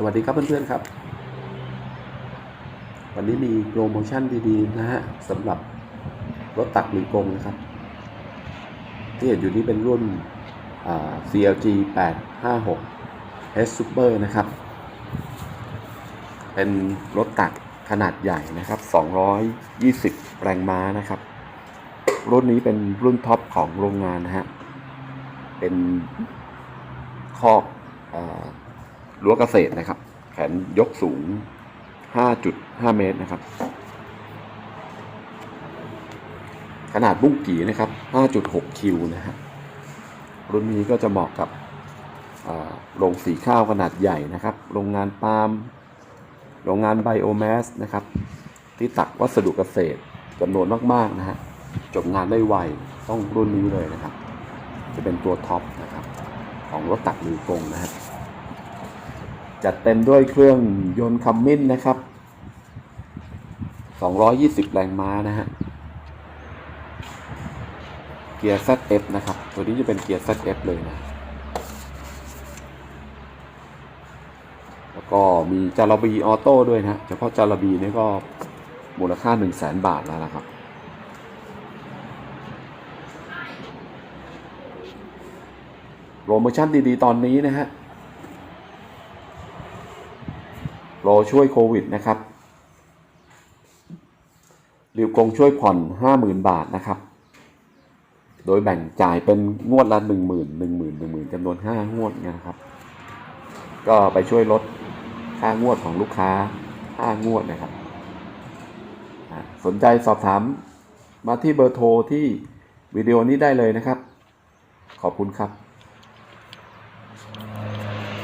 สวัสดีครับเพื่อนๆครับ วันนี้มีโปรโมชั่นดีๆนะฮะสำหรับรถตักหรือกงนะครับ ที่เห็นอยู่นี้เป็นรุ่น CLG 856 S Super นะครับ เป็นรถตักขนาดใหญ่นะครับ 220 แรงม้านะครับ รุ่นนี้เป็นรุ่นท็อปของโรงงานนะฮะ เป็นคอกอ รั้วเกษตรนะครับ แขนยกสูง 5.5 เมตรนะครับ ขนาดบุ้งกี่นะครับ 5.6 คิวนะฮะรุ่นนี้ก็จะเหมาะกับโรงสีข้าวขนาดใหญ่นะครับ โรงงานปาล์ม โรงงานไบโอแมสนะครับ ที่ตักวัสดุเกษตรจำนวนมากๆนะฮะ จบงานได้ไว ต้องรุ่นนี้เลยนะครับ จะเป็นตัวท็อปนะครับ ของรถตักมือกงนะฮะ จัดเต็มด้วยเครื่องยนต์คัมมินนะครับ 220 แรงม้านะฮะ เกียร์ ZF นะครับ ตัวนี้จะเป็นเกียร์ ZF เลยนะ แล้วก็มีจาราบีออโต้ด้วยนะ เฉพาะจาราบีนี่ก็มูลค่า 1 0 0 0 0แสนบาทแล้วนะครับโปรโมชั่นดีๆ ตอนนี้นะฮะ โปรช่วยโควิดนะครับริวกงช่วยผ่อน 50,000 บาทนะครับ โดยแบ่งจ่ายเป็นงวดละ10,000 10,000 0 0จำนวน 5 งวดนะครับ ก็ไปช่วยลดค่างวดของลูกค้า 5 งวดนะครับ สนใจสอบถามมาที่เบอร์โทรที่วิดีโอนี้ได้เลยนะครับ ขอบคุณครับ